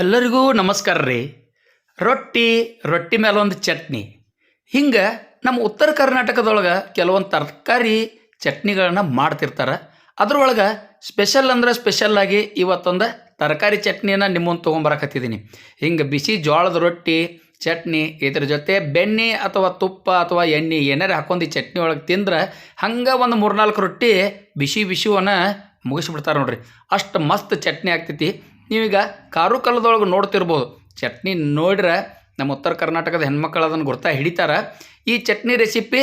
ಎಲ್ಲರಿಗೂ ನಮಸ್ಕಾರ ರೀ. ರೊಟ್ಟಿ ರೊಟ್ಟಿ ಮೇಲೆ ಒಂದು ಚಟ್ನಿ. ಹಿಂಗೆ ನಮ್ಮ ಉತ್ತರ ಕರ್ನಾಟಕದೊಳಗೆ ಕೆಲವೊಂದು ತರಕಾರಿ ಚಟ್ನಿಗಳನ್ನ ಮಾಡ್ತಿರ್ತಾರೆ. ಅದ್ರೊಳಗೆ ಸ್ಪೆಷಲ್ ಅಂದ್ರೆ ಸ್ಪೆಷಲ್ಲಾಗಿ ಇವತ್ತೊಂದು ತರಕಾರಿ ಚಟ್ನಿನ ನಿಮ್ಮೊಂದು ಮುಂದೆ ತೊಗೊಂಬರಕತ್ತಿದ್ದೀನಿ ಹಿಂಗೆ ಬಿಸಿ ಜೋಳದ ರೊಟ್ಟಿ, ಚಟ್ನಿ, ಇದ್ರ ಜೊತೆ ಬೆಣ್ಣೆ ಅಥವಾ ತುಪ್ಪ ಅಥವಾ ಎಣ್ಣೆ ಏನಾರು ಹಾಕೊಂಡು ಚಟ್ನಿ ಒಳಗೆ ತಿಂದ್ರೆ ಹಂಗೆ ಒಂದು ಮೂರ್ನಾಲ್ಕು ರೊಟ್ಟಿ ಬಿಸಿ ಬಿಸಿವನ್ನ ಮುಗಿಸ್ಬಿಡ್ತಾರೆ ನೋಡ್ರಿ. ಅಷ್ಟು ಮಸ್ತ್ ಚಟ್ನಿ ಆಗ್ತೈತಿ. ನೀವೀಗ ಕಾರು ಕಲ್ಲದೊಳಗೆ ನೋಡ್ತಿರ್ಬೋದು. ಚಟ್ನಿ ನೋಡ್ರೆ ನಮ್ಮ ಉತ್ತರ ಕರ್ನಾಟಕದ ಹೆಣ್ಮಕ್ಳು ಅದನ್ನು ಗುರ್ತಾ ಹಿಡಿತಾರ. ಈ ಚಟ್ನಿ ರೆಸಿಪಿ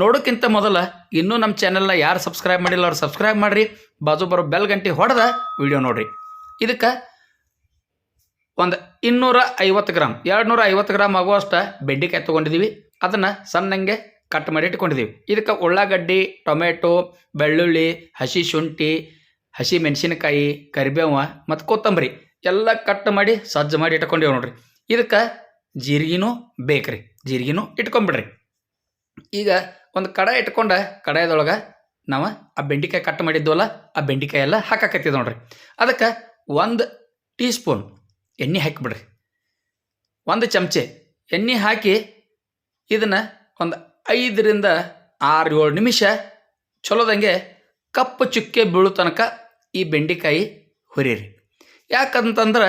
ನೋಡೋಕ್ಕಿಂತ ಮೊದಲು ಇನ್ನೂ ನಮ್ಮ ಚಾನೆಲ್ನ ಯಾರು ಸಬ್ಸ್ಕ್ರೈಬ್ ಮಾಡಿಲ್ಲ ಅವ್ರು ಸಬ್ಸ್ಕ್ರೈಬ್ ಮಾಡಿರಿ. ಬಾಜು ಬರೋ ಬೆಲ್ ಗಂಟೆ ಹೊಡೆದ ವಿಡಿಯೋ ನೋಡಿರಿ. ಇದಕ್ಕೆ ಒಂದು ಇನ್ನೂರ ಐವತ್ತು ಗ್ರಾಮ್ ಎರಡು ನೂರ ಐವತ್ತು ಗ್ರಾಮ್ ಆಗುವಷ್ಟು ಬೆಂಡೆಕಾಯಿ ತೊಗೊಂಡಿದ್ದೀವಿ ಅದನ್ನು ಸಣ್ಣಂಗೆ ಕಟ್ ಮಾಡಿ ಇಟ್ಕೊಂಡಿದ್ದೀವಿ ಇದಕ್ಕೆ ಉಳ್ಳಾಗಡ್ಡಿ, ಟೊಮೆಟೊ, ಬೆಳ್ಳುಳ್ಳಿ, ಹಸಿ ಶುಂಠಿ ಹಸಿ ಮೆಣಸಿನಕಾಯಿ ಕರಿಬೇವ ಮತ್ತು ಕೊತ್ತಂಬರಿ ಎಲ್ಲ ಕಟ್ ಮಾಡಿ ಸಜ್ಜು ಮಾಡಿ ಇಟ್ಕೊಂಡೇವು ನೋಡ್ರಿ. ಇದಕ್ಕೆ ಜೀರಿಗೆನೂ ಬೇಕ್ರಿ. ಜೀರಿಗೆನೂ ಇಟ್ಕೊಂಬಿಡ್ರಿ. ಈಗ ಒಂದು ಕಡಾಯಿ ಇಟ್ಕೊಂಡ ಕಡಾಯದೊಳಗೆ ನಾವು ಆ ಬೆಂಡೆಕಾಯಿ ಕಟ್ ಮಾಡಿದ್ವಲ್ಲ, ಆ ಬೆಂಡೆಕಾಯಿ ಎಲ್ಲ ಹಾಕಾಕತ್ತಿದ್ ನೋಡ್ರಿ. ಅದಕ್ಕೆ ಒಂದು ಟೀ ಸ್ಪೂನ್ ಎಣ್ಣೆ ಹಾಕಿಬಿಡ್ರಿ. ಒಂದು ಚಮಚೆ ಎಣ್ಣೆ ಹಾಕಿ ಇದನ್ನು ಒಂದು ಐದರಿಂದ ಆರು ಏಳು ನಿಮಿಷ ಚಲೋದಂಗೆ ಕಪ್ಪು ಚುಕ್ಕೆ ಬೀಳು ತನಕ ಈ ಬೆಂಡೆಕಾಯಿ ಹುರಿರಿ ಯಾಕಂತಂದ್ರೆ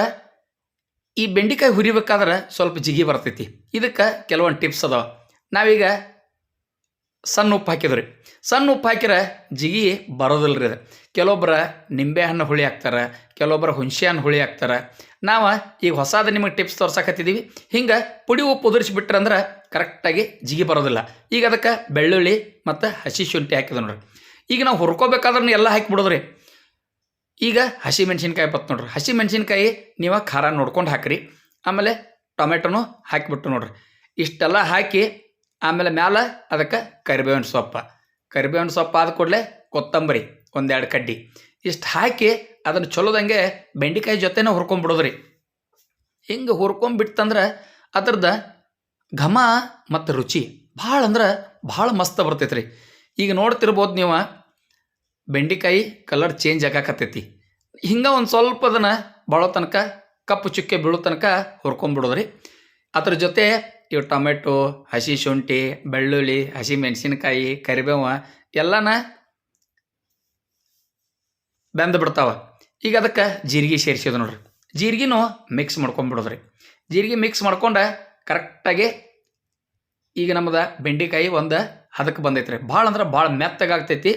ಈ ಬೆಂಡೆಕಾಯಿ ಹುರಿಬೇಕಾದ್ರೆ ಸ್ವಲ್ಪ ಜಿಗಿ ಬರ್ತೈತಿ. ಇದಕ್ಕೆ ಕೆಲವೊಂದು ಟಿಪ್ಸ್ ಅದಾವೆ. ನಾವೀಗ ಸಣ್ಣ ಉಪ್ಪು ಹಾಕಿದ್ರಿ. ಸಣ್ಣ ಉಪ್ಪು ಹಾಕಿರ ಜಿಗಿ ಬರೋದಿಲ್ಲ ರೀ ಅದು ಕೆಲವೊಬ್ಬರ ನಿಂಬೆಹಣ್ಣು ಹುಳಿ ಹಾಕ್ತಾರೆ ಕೆಲವೊಬ್ಬರ ಹುಣಸೆ ಹಣ್ಣು ಹುಳಿ ಹಾಕ್ತಾರೆ. ನಾವು ಈಗ ಹೊಸಾದ ನಿಮಗೆ ಟಿಪ್ಸ್ ತೋರ್ಸಾಕತ್ತಿದ್ದೀವಿ ಹಿಂಗೆ ಪುಡಿ ಉಪ್ಪು ಉದುರಿಸಿಬಿಟ್ರೆ ಅಂದ್ರೆ ಕರೆಕ್ಟಾಗಿ ಜಿಗಿ ಬರೋದಿಲ್ಲ. ಈಗ ಅದಕ್ಕೆ ಬೆಳ್ಳುಳ್ಳಿ ಮತ್ತು ಹಸಿ ಶುಂಠಿ ಹಾಕಿದ ನೋಡ್ರಿ. ಈಗ ನಾವು ಹುರ್ಕೋಬೇಕಾದ್ರೂ ಎಲ್ಲ ಹಾಕಿಬಿಡೋದ್ರಿ ಈಗ ಹಸಿ ಮೆಣಸಿನ್ಕಾಯಿ ಬತ್ತು ನೋಡ್ರಿ. ಹಸಿ ಮೆಣಸಿನ್ಕಾಯಿ ನೀವು ಖಾರ ನೋಡ್ಕೊಂಡು ಹಾಕ್ರಿ. ಆಮೇಲೆ ಟೊಮೆಟೊನು ಹಾಕಿಬಿಟ್ಟು ನೋಡ್ರಿ. ಇಷ್ಟೆಲ್ಲ ಹಾಕಿ ಆಮೇಲೆ ಮ್ಯಾಲ ಅದಕ್ಕೆ ಕರಿಬೇವಿನ ಸೊಪ್ಪು. ಕರಿಬೇವಿನ ಸೊಪ್ಪು ಆದ ಕೂಡಲೇ ಕೊತ್ತಂಬರಿ ಒಂದೆರಡು ಕಡ್ಡಿ. ಇಷ್ಟು ಹಾಕಿ ಅದನ್ನು ಚಲೋದಂಗೆ ಬೆಂಡೆಕಾಯಿ ಜೊತೆನೇ ಹುರ್ಕೊಂಬಿಡೋದ್ರಿ. ಹಿಂಗೆ ಹುರ್ಕೊಂಬಿಟ್ತಂದ್ರೆ ಅದ್ರದ್ದು ಘಮ ಮತ್ತು ರುಚಿ ಭಾಳ ಅಂದ್ರೆ ಭಾಳ ಮಸ್ತ್ ಬರ್ತೈತೆ ರೀ ಈಗ ನೋಡ್ತಿರ್ಬೋದು ನೀವು ಬೆಂಡೆಕಾಯಿ ಕಲರ್ ಚೇಂಜ್ ಆಗಾಕತ್ತೈತಿ. ಹಿಂಗೆ ಒಂದು ಸ್ವಲ್ಪ ಅದನ್ನು ಬಾಳೋ ತನಕ, ಕಪ್ಪು ಚುಕ್ಕೆ ಬೀಳೋ ತನಕ ಹುರ್ಕೊಂಬಿಡೋದ್ರಿ ಅದ್ರ ಜೊತೆ ಇವು ಟೊಮೆಟೊ, ಹಸಿ ಶುಂಠಿ, ಬೆಳ್ಳುಳ್ಳಿ, ಹಸಿ ಮೆಣಸಿನಕಾಯಿ, ಕರಿಬೇವ ಎಲ್ಲನ ಬೆಂದು ಬಿಡ್ತಾವ. ಈಗ ಅದಕ್ಕೆ ಜೀರಿಗೆ ಸೇರಿಸೋದು ನೋಡ್ರಿ. ಜೀರಿಗೆನೂ ಮಿಕ್ಸ್ ಮಾಡ್ಕೊಂಬಿಡೋದ್ರಿ ಜೀರಿಗೆ ಮಿಕ್ಸ್ ಮಾಡ್ಕೊಂಡು ಕರೆಕ್ಟಾಗಿ ಈಗ ನಮ್ಮದು ಬೆಂಡೆಕಾಯಿ ಒಂದು ಹದಕ್ಕೆ ಬಂದೈತ್ರಿ. ಭಾಳ ಅಂದ್ರೆ ಭಾಳ ಮೆತ್ತಗಾಗ್ತೈತಿ.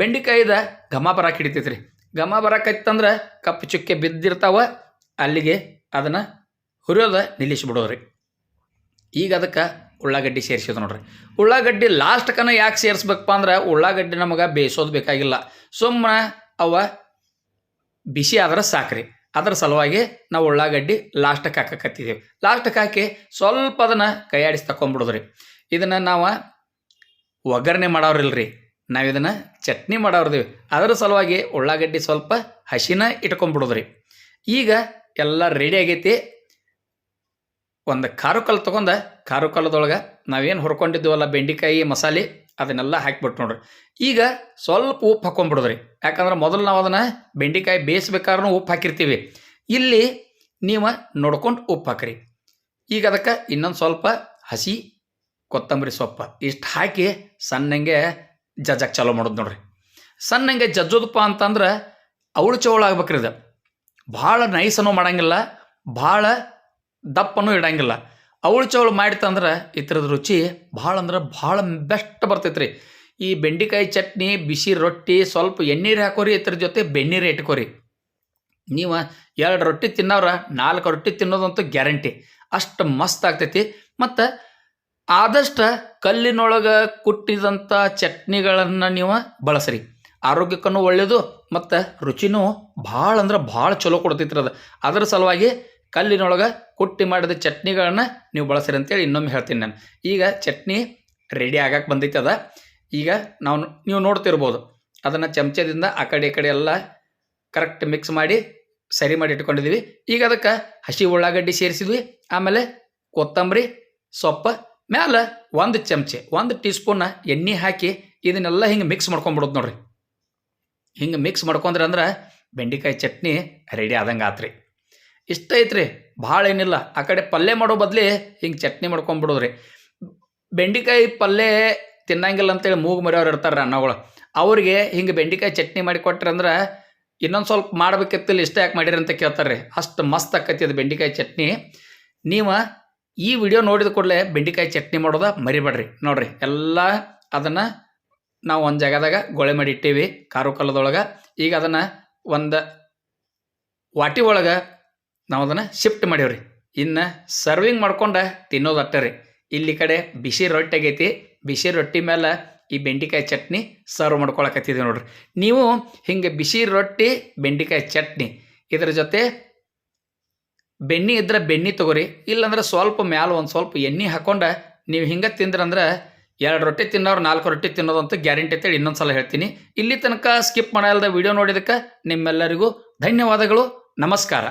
ಬೆಂಡೆಕಾಯಿದ ಘಮ ಬರಕ್ಕೆ ಹಿಡಿತೈತಿ ರೀ ಘಮ ಬರಕತ್ತಂದ್ರೆ ಕಪ್ಪು ಚುಕ್ಕೆ ಬಿದ್ದಿರ್ತಾವ, ಅಲ್ಲಿಗೆ ಅದನ್ನು ಹುರಿಯೋದ ನಿಲ್ಲಿಸ್ಬಿಡೋದ್ರಿ. ಈಗ ಅದಕ್ಕೆ ಉಳ್ಳಾಗಡ್ಡಿ ಸೇರಿಸೋದು ನೋಡ್ರಿ. ಉಳ್ಳಾಗಡ್ಡಿ ಲಾಸ್ಟ್ ಕನ ಯಾಕೆ ಸೇರಿಸ್ಬೇಕಪ್ಪ ಅಂದ್ರೆ ಉಳ್ಳಾಗಡ್ಡಿ ನಮಗೆ ಬೇಯಿಸೋದು ಬೇಕಾಗಿಲ್ಲ. ಸುಮ್ಮನೆ ಅವ ಬಿಸಿ ಆದ್ರೆ ಸಾಕ್ರಿ. ಅದರ ಸಲುವಾಗಿ ನಾವು ಉಳ್ಳಾಗಡ್ಡಿ ಲಾಸ್ಟಕ್ಕೆ ಹಾಕಕತ್ತಿದ್ದೀವಿ ಲಾಸ್ಟಕ್ಕೆ ಹಾಕಿ ಸ್ವಲ್ಪ ಅದನ್ನು ಕೈಯಾಡಿಸಿ ತಗೊಂಬಿಡೋದ್ರಿ ಇದನ್ನು ನಾವು ಒಗ್ಗರಣೆ ಮಾಡೋರಿಲ್ರಿ. ನಾವು ಇದನ್ನು ಚಟ್ನಿ ಮಾಡೋರ್ದೀವಿ ಅದರ ಸಲುವಾಗಿ ಉಳ್ಳಾಗಡ್ಡಿ ಸ್ವಲ್ಪ ಹಸಿನ ಇಟ್ಕೊಂಡ್ಬಿಡೋದ್ರಿ ಈಗ ಎಲ್ಲ ರೆಡಿ ಆಗೈತಿ. ಒಂದು ಖಾರು ಕಲ್ಲು ತೊಗೊಂಡ ಖಾರು ಕಲ್ಲದೊಳಗೆ ನಾವೇನು ಹುರ್ಕೊಂಡಿದ್ದೀವಲ್ಲ ಬೆಂಡೆಕಾಯಿ, ಮಸಾಲೆ, ಅದನ್ನೆಲ್ಲ ಹಾಕ್ಬಿಟ್ಟು ನೋಡ್ರಿ. ಈಗ ಸ್ವಲ್ಪ ಉಪ್ಪು ಹಾಕೊಂಡ್ಬಿಡೋದ್ರಿ ಯಾಕಂದ್ರೆ ಮೊದಲು ನಾವು ಅದನ್ನು ಬೆಂಡೆಕಾಯಿ ಬೇಯಿಸ್ಬೇಕಾದ್ರೂ ಉಪ್ಪು ಹಾಕಿರ್ತೀವಿ. ಇಲ್ಲಿ ನೀವು ನೋಡ್ಕೊಂಡು ಉಪ್ಪು ಹಾಕ್ರಿ. ಈಗ ಅದಕ್ಕೆ ಇನ್ನೊಂದು ಸ್ವಲ್ಪ ಹಸಿ ಕೊತ್ತಂಬರಿ ಸೊಪ್ಪು ಇಷ್ಟು ಹಾಕಿ ಸಣ್ಣಂಗೆ ಜಜ್ಜಕ್ಕೆ ಚಾಲೋ ಮಾಡೋದು ನೋಡ್ರಿ. ಸಣ್ಣಂಗೆ ಜಜ್ಜೋದಪ್ಪ ಅಂತಂದ್ರೆ ಅವಳು ಚೌಳ ಆಗ್ಬೇಕ್ರಿ ಇದು ಭಾಳ ನೈಸನ್ನು ಮಾಡಂಗಿಲ್ಲ, ಭಾಳ ದಪ್ಪನೂ ಇಡಂಗಿಲ್ಲ. ಅವಳು ಚವಳು ಮಾಡಿತಂದ್ರೆ ಥರದ ರುಚಿ ಭಾಳ ಅಂದ್ರೆ ಭಾಳ ಬೆಸ್ಟ್ ಬರ್ತೈತೆ ರೀ ಈ ಬೆಂಡೆಕಾಯಿ ಚಟ್ನಿ, ಬಿಸಿ ರೊಟ್ಟಿ, ಸ್ವಲ್ಪ ಎಣ್ಣೀರು ಹಾಕೋರಿ ಇದ್ರ ಜೊತೆ ಬೆಣ್ಣೀರು ಇಟ್ಕೋರಿ. ನೀವು ಎರಡು ರೊಟ್ಟಿ ತಿನ್ನೋರ ನಾಲ್ಕು ರೊಟ್ಟಿ ತಿನ್ನೋದಂತೂ ಗ್ಯಾರಂಟಿ. ಅಷ್ಟು ಮಸ್ತ್ ಆಗ್ತೈತಿ. ಮತ್ತು ಆದಷ್ಟು ಕಲ್ಲಿನೊಳಗೆ ಕುಟ್ಟಿದಂಥ ಚಟ್ನಿಗಳನ್ನು ನೀವು ಬಳಸ್ರಿ. ಆರೋಗ್ಯಕ್ಕೂ ಒಳ್ಳೆಯದು ಮತ್ತು ರುಚಿನೂ ಭಾಳ ಅಂದ್ರೆ ಭಾಳ ಚಲೋ ಕೊಡ್ತೈತ್ರಿ ಅದು. ಅದರ ಸಲುವಾಗಿ ಕಲ್ಲಿನೊಳಗೆ ಕುಟ್ಟಿ ಮಾಡಿದ ಚಟ್ನಿಗಳನ್ನ ನೀವು ಬಳಸ್ರಿ ಅಂತೇಳಿ ಇನ್ನೊಮ್ಮೆ ಹೇಳ್ತೀನಿ ನಾನು. ಈಗ ಚಟ್ನಿ ರೆಡಿ ಆಗಕ್ಕೆ ಬಂದೈತೆ ಅದ. ಈಗ ನಾವು ನೀವು ನೋಡ್ತಿರ್ಬೋದು ಅದನ್ನು ಚಮಚದಿಂದ ಆ ಕಡೆ ಈ ಕಡೆ ಎಲ್ಲ ಕರೆಕ್ಟ್ ಮಿಕ್ಸ್ ಮಾಡಿ ಸರಿ ಮಾಡಿ ಇಟ್ಕೊಂಡಿದ್ದೀವಿ ಈಗ ಅದಕ್ಕೆ ಹಸಿ ಉಳ್ಳಾಗಡ್ಡಿ ಸೇರಿಸಿದ್ವಿ. ಆಮೇಲೆ ಕೊತ್ತಂಬರಿ, ಸೊಪ್ಪು ಮ್ಯಾಲೆ ಒಂದು ಚಮಚೆ, ಒಂದು ಟೀ ಸ್ಪೂನ್ ಎಣ್ಣೆ ಹಾಕಿ ಇದನ್ನೆಲ್ಲ ಹಿಂಗೆ ಮಿಕ್ಸ್ ಮಾಡ್ಕೊಂಬಿಡೋದು ನೋಡ್ರಿ. ಹಿಂಗೆ ಮಿಕ್ಸ್ ಮಾಡ್ಕೊಂಡ್ರೆ ಅಂದ್ರೆ ಬೆಂಡೆಕಾಯಿ ಚಟ್ನಿ ರೆಡಿ ಆದಂಗೆ ಆತ್ರಿ. ಇಷ್ಟ ಐತ್ರಿ, ಭಾಳ ಏನಿಲ್ಲ. ಆ ಕಡೆ ಪಲ್ಯ ಮಾಡೋ ಬದಲಿ ಹಿಂಗೆ ಚಟ್ನಿ ಮಾಡ್ಕೊಂಬಿಡೋದ್ರಿ. ಬೆಂಡೆಕಾಯಿ ಪಲ್ಯ ತಿನ್ನಂಗಿಲ್ಲ ಅಂತೇಳಿ ಮೂಗು ಮರೆಯವ್ರು ಇರ್ತಾರೆ ಅನ್ನಗಳು ಅವ್ರಿಗೆ ಹಿಂಗೆ ಬೆಂಡೆಕಾಯಿ ಚಟ್ನಿ ಮಾಡಿ ಕೊಟ್ರಿ ಅಂದ್ರೆ ಇನ್ನೊಂದು ಸ್ವಲ್ಪ ಮಾಡ್ಬೇಕಿತ್ತಿಲ್ಲ ಇಷ್ಟ ಯಾಕೆ ಮಾಡಿರಿ ಅಂತ ಕೇಳ್ತಾರೆ ರೀ ಅಷ್ಟು ಮಸ್ತ್ ಆಕತಿ ಅದು ಬೆಂಡೆಕಾಯಿ ಚಟ್ನಿ. ನೀವು ಈ ವಿಡಿಯೋ ನೋಡಿದ ಕೂಡಲೇ ಬೆಂಡೆಕಾಯಿ ಚಟ್ನಿ ಮಾಡೋದ ಮರಿಬೇಡ್ರಿ. ನೋಡ್ರಿ, ಎಲ್ಲ ಅದನ್ನು ನಾವು ಒಂದು ಜಾಗದಾಗ ಗೊಳೆ ಮಾಡಿ ಇಟ್ಟೀವಿ ಕಾರು ಕಲ್ಲದೊಳಗೆ. ಈಗ ಅದನ್ನು ಒಂದು ವಾಟಿ ಒಳಗೆ ನಾವು ಅದನ್ನು ಶಿಫ್ಟ್ ಮಾಡೀವ್ರಿ. ಇನ್ನು ಸರ್ವಿಂಗ್ ಮಾಡ್ಕೊಂಡು ತಿನ್ನೋದು ಅಷ್ಟೇ ರೀ. ಇಲ್ಲಿ ಕಡೆ ಬಿಸಿ ರೊಟ್ಟಿ ಆಗೈತಿ. ಬಿಸಿ ರೊಟ್ಟಿ ಮೇಲೆ ಈ ಬೆಂಡೆಕಾಯಿ ಚಟ್ನಿ ಸರ್ವ್ ಮಾಡ್ಕೊಳಕತ್ತಿದ್ದೀವಿ ನೋಡ್ರಿ. ನೀವು ಹಿಂಗೆ ಬಿಸಿ ರೊಟ್ಟಿ, ಬೆಂಡೆಕಾಯಿ ಚಟ್ನಿ ಇದರ ಜೊತೆ ಬೆಣ್ಣೆ ಇದ್ರೆ ಬೆಣ್ಣೆ ತಗೋರಿ, ಇಲ್ಲಾಂದ್ರೆ ಸ್ವಲ್ಪ ಮ್ಯಾಲ ಒಂದು ಸ್ವಲ್ಪ ಎಣ್ಣೆ ಹಾಕೊಂಡ ನೀವು ಹಿಂಗೆ ತಿಂದ್ರಂದ್ರೆ ಎರಡು ರೊಟ್ಟಿ ತಿನ್ನೋರು ನಾಲ್ಕು ರೊಟ್ಟಿ ತಿನ್ನೋದಂತೂ ಗ್ಯಾರಂಟಿ ಅಂತೇಳಿ ಇನ್ನೊಂದು ಸಲ ಹೇಳ್ತೀನಿ. ಇಲ್ಲಿ ತನಕ ಸ್ಕಿಪ್ ಮಾಡಲ್ದ ವಿಡಿಯೋ ನೋಡಿದಕ್ಕೆ ನಿಮ್ಮೆಲ್ಲರಿಗೂ ಧನ್ಯವಾದಗಳು. ನಮಸ್ಕಾರ.